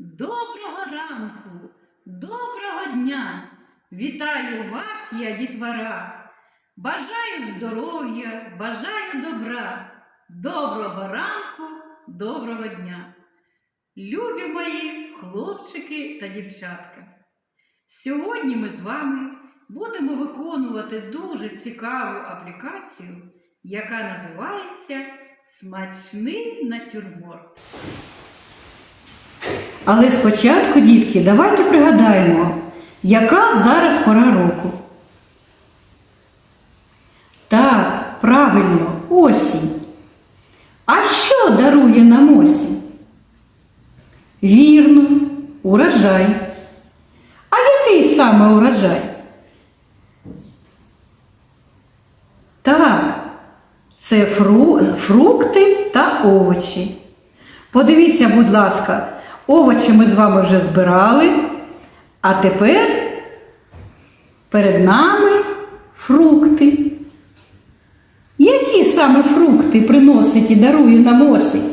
Доброго ранку, доброго дня! Вітаю вас, я дітвора! Бажаю здоров'я, бажаю добра, доброго ранку, доброго дня! Любі мої хлопчики та дівчатка! Сьогодні ми з вами будемо виконувати дуже цікаву аплікацію, яка називається Смачний натюрморт. Але спочатку, дітки, давайте пригадаємо, яка зараз пора року. Так, правильно, осінь. А що дарує нам осінь? Вірно, урожай. А який саме урожай? Так, це фру... фрукти та овочі. Подивіться, будь ласка, овочі ми з вами вже збирали, а тепер перед нами фрукти. Які саме фрукти приносить і дарує нам осінь?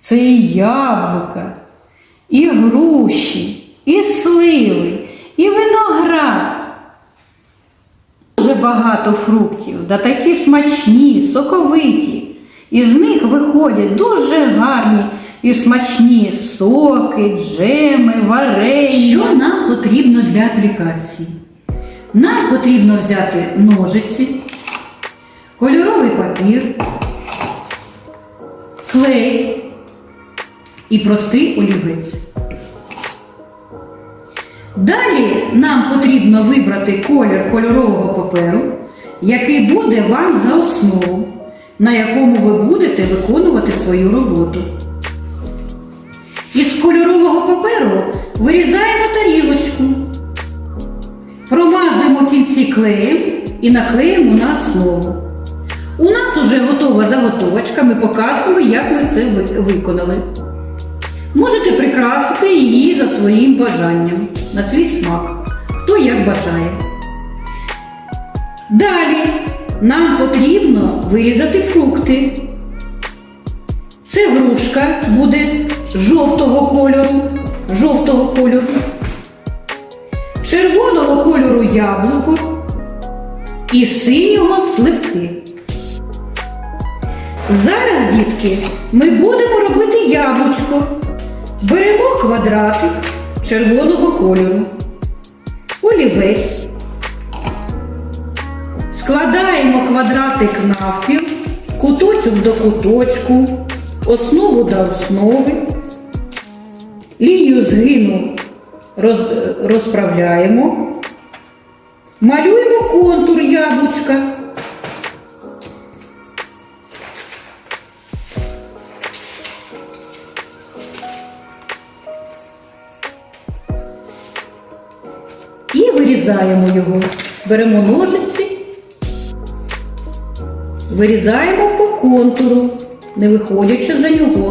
Це і яблука, і груші, і сливи, і виноград. Дуже багато фруктів, да такі смачні, соковиті. Із них виходять дуже гарні і смачні соки, джеми, варення. Що нам потрібно для аплікації? Нам потрібно взяти ножиці, кольоровий папір, клей і простий олівець. Далі нам потрібно вибрати колір кольорового паперу, який буде вам за основу, на якому ви будете виконувати свою роботу. Із кольорового паперу вирізаємо тарілочку, промазуємо кінці клеєм і наклеїмо на основу. У нас вже готова заготовочка, ми показуємо, як ми це виконали. Можете прикрасити її за своїм бажанням, на свій смак, хто як бажає. Далі нам потрібно вирізати фрукти. Це грушка буде жовтого кольору, жовтого кольору, червоного кольору яблуко і синього сливки. Зараз, дітки, ми будемо робити яблучко. Беремо квадратик червоного кольору, олівець. Складаємо квадратик навпіл, куточок до куточку, основу до основи. Лінію згину роз- розправляємо. Малюємо контур яблучка. І вирізаємо його. Беремо ножиці, вирізаємо по контуру, не виходячи за нього.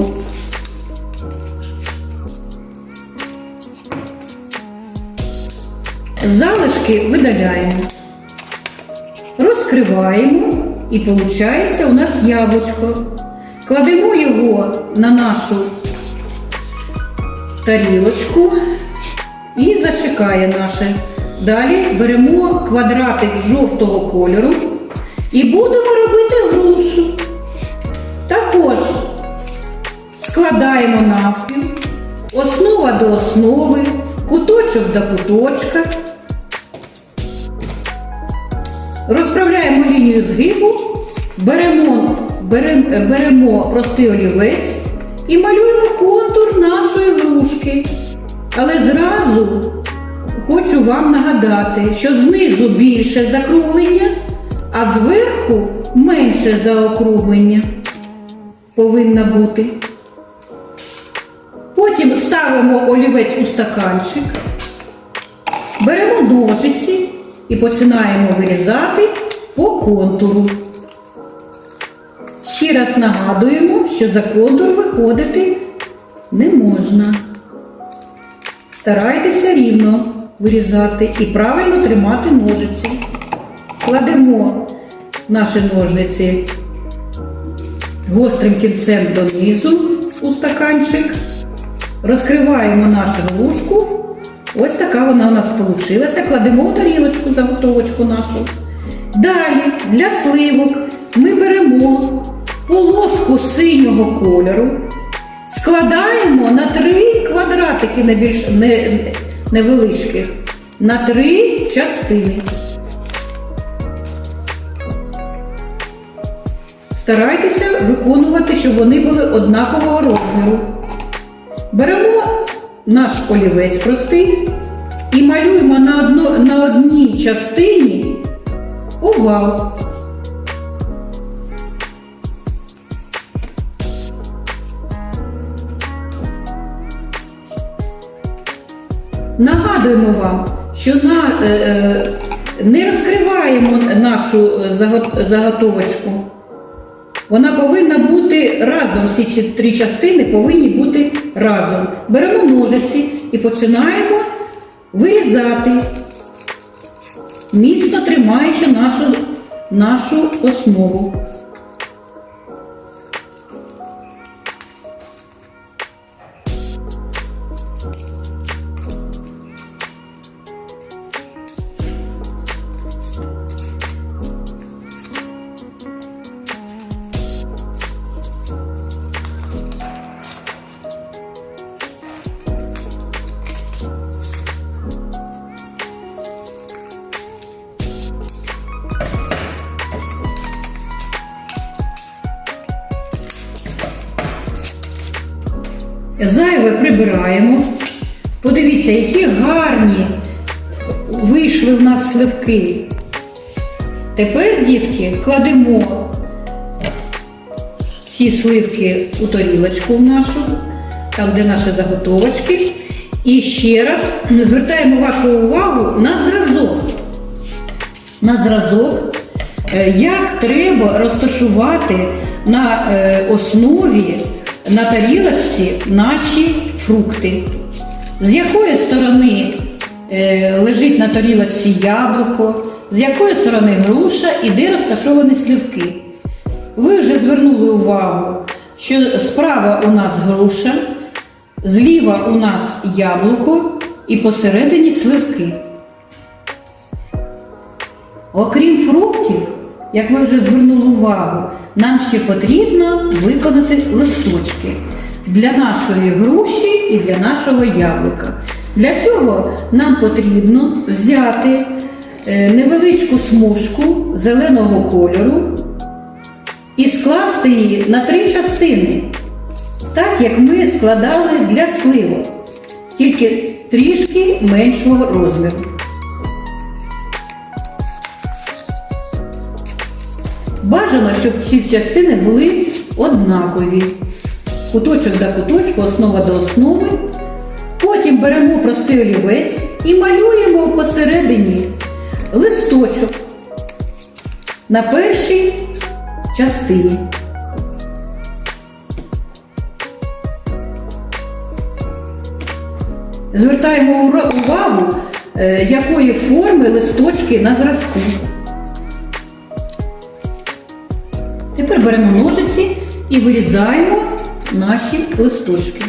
Залишки видаляємо, розкриваємо і виходить у нас яблучко. Кладемо його на нашу тарілочку і зачекає наше. Далі беремо квадратик жовтого кольору і будемо робити грушу. Також складаємо навпіл, основа до основи, куточок до куточка. Розправляємо лінію згибу, беремо, беремо, беремо простий олівець і малюємо контур нашої грушки. Але зразу хочу вам нагадати, що знизу більше закруглення, а зверху менше заокруглення повинна бути. Потім ставимо олівець у стаканчик, беремо ножиці і починаємо вирізати по контуру. Ще раз нагадуємо, що за контур виходити не можна. Старайтеся рівно вирізати і правильно тримати ножиці. Кладемо наші ножниці гострим кінцем донизу у стаканчик Розкриваємо нашу глушку. Ось така вона у нас вийшла. Кладемо у тарілочку заготовочку нашу. Далі для сливок ми беремо полоску синього кольору, складаємо на три квадратики не більш, не, невеличких, на три частини. Старайтеся виконувати, щоб вони були однакового розміру. Беремо наш олівець простий і малюємо на, одно, на одній частині овал. Нагадуємо вам, що на, е, е, не розкриваємо нашу е, заго- заготовочку. Вона повинна бути разом. Всі три частини повинні бути разом. Беремо ножиці і починаємо вирізати, міцно тримаючи нашу, нашу основу. Прибираємо. Подивіться, які гарні вийшли в нас сливки. Тепер, дітки, кладемо ці сливки у тарілочку нашу, там, де наші заготовочки. І ще раз звертаємо вашу увагу на зразок. На зразок, е, як треба розташувати на е, основі на тарілочці наші фрукти. З якої сторони е, лежить на тарілочці яблуко, з якої сторони груша і де розташовані слівки. Ви вже звернули увагу, що справа у нас груша, зліва у нас яблуко і посередині сливки. Окрім фруктів, як ви вже звернули увагу, нам ще потрібно виконати листочки для нашої груші і для нашого яблука. Для цього нам потрібно взяти е, невеличку смужку зеленого кольору і скласти її на три частини, так як ми складали для сливок, тільки трішки меншого розміру. Бажано, щоб всі частини були однакові. Куточок до куточку, основа до основи. Потім беремо простий олівець і малюємо посередині листочок на першій частині. Звертаємо увагу, е, якої форми листочки на зразку. Тепер беремо ножиці і вирізаємо наші листочки.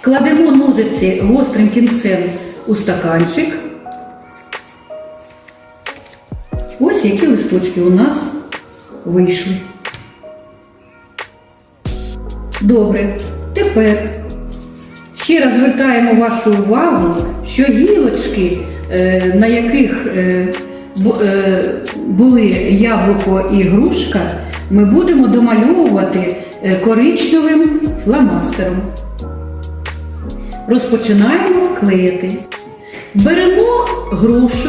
Кладемо ножиці гострим кінцем у стаканчик. Ось які листочки у нас вийшли. Добре. Тепер ще раз звертаємо вашу увагу, що гілочки, е, на яких е, е, були яблуко і грушка, ми будемо домальовувати коричневим фломастером. Розпочинаємо клеїти. Беремо грушу,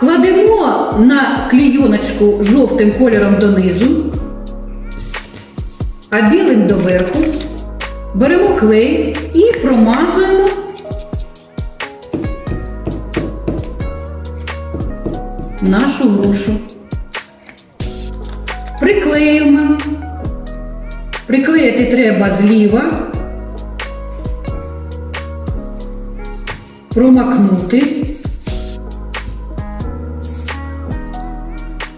кладемо на клійоночку жовтим кольором донизу, а білим доверху. Беремо клей і промазуємо. Нашу грушу. Приклеїмо. Приклеїти треба зліва, промакнути.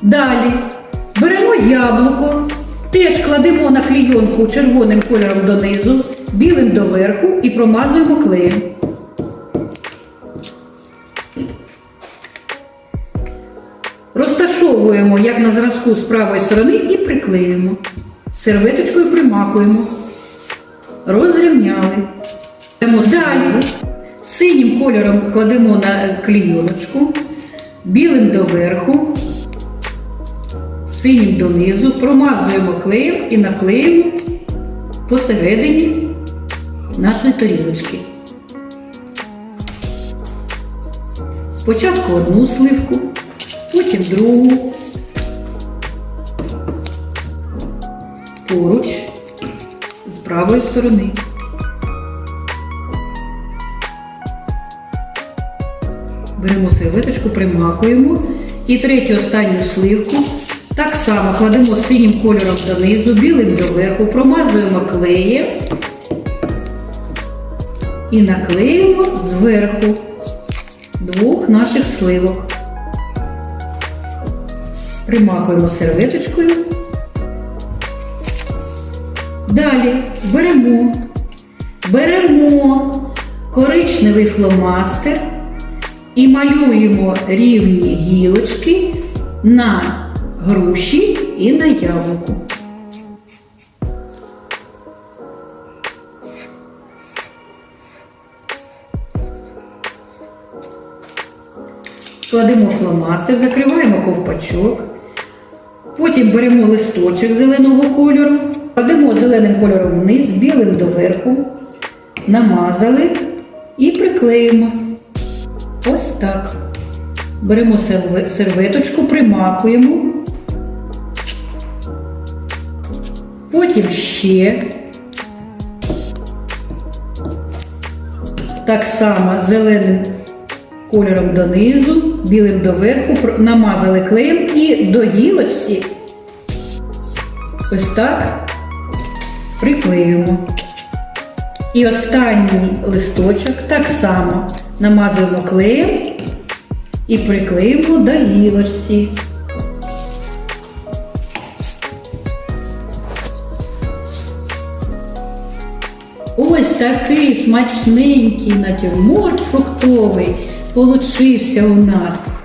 Далі беремо яблуко теж кладемо на клійонку червоним кольором донизу, білим доверху і промазуємо клеєм. Розташовуємо, як на зразку з правої сторони, і приклеюємо. Серветочкою примакуємо. Розрівняли. Йдемо далі. Синім кольором кладемо на клійоночку, білим доверху, синім донизу, промазуємо клеєм і наклеїмо посередині нашої тарілочки. Спочатку одну сливку, потім другу. Поруч з правої сторони. Беремо серветочку, примакуємо і третю останню сливку. Так само кладемо синім кольором донизу, білим доверху, промазуємо клеєм і наклеїмо зверху двох наших сливок. Примакуємо серветочкою. Далі беремо, беремо коричневий фломастер і малюємо рівні гілочки на груші і на яблуку. Кладемо фломастер, закриваємо ковпачок. Потім беремо листочок зеленого кольору, кладемо зеленим кольором вниз, білим доверху, намазали і приклеїмо. Ось так. Беремо серветочку, примакуємо. Потім ще. Так само зеленим кольором донизу, білим доверху, намазали клеєм і до гілочці ось так приклеюємо. І останній листочок так само намазуємо клеєм і приклеїмо до гілочці. Ось такий смачненький натюрморт фруктовий получився у нас.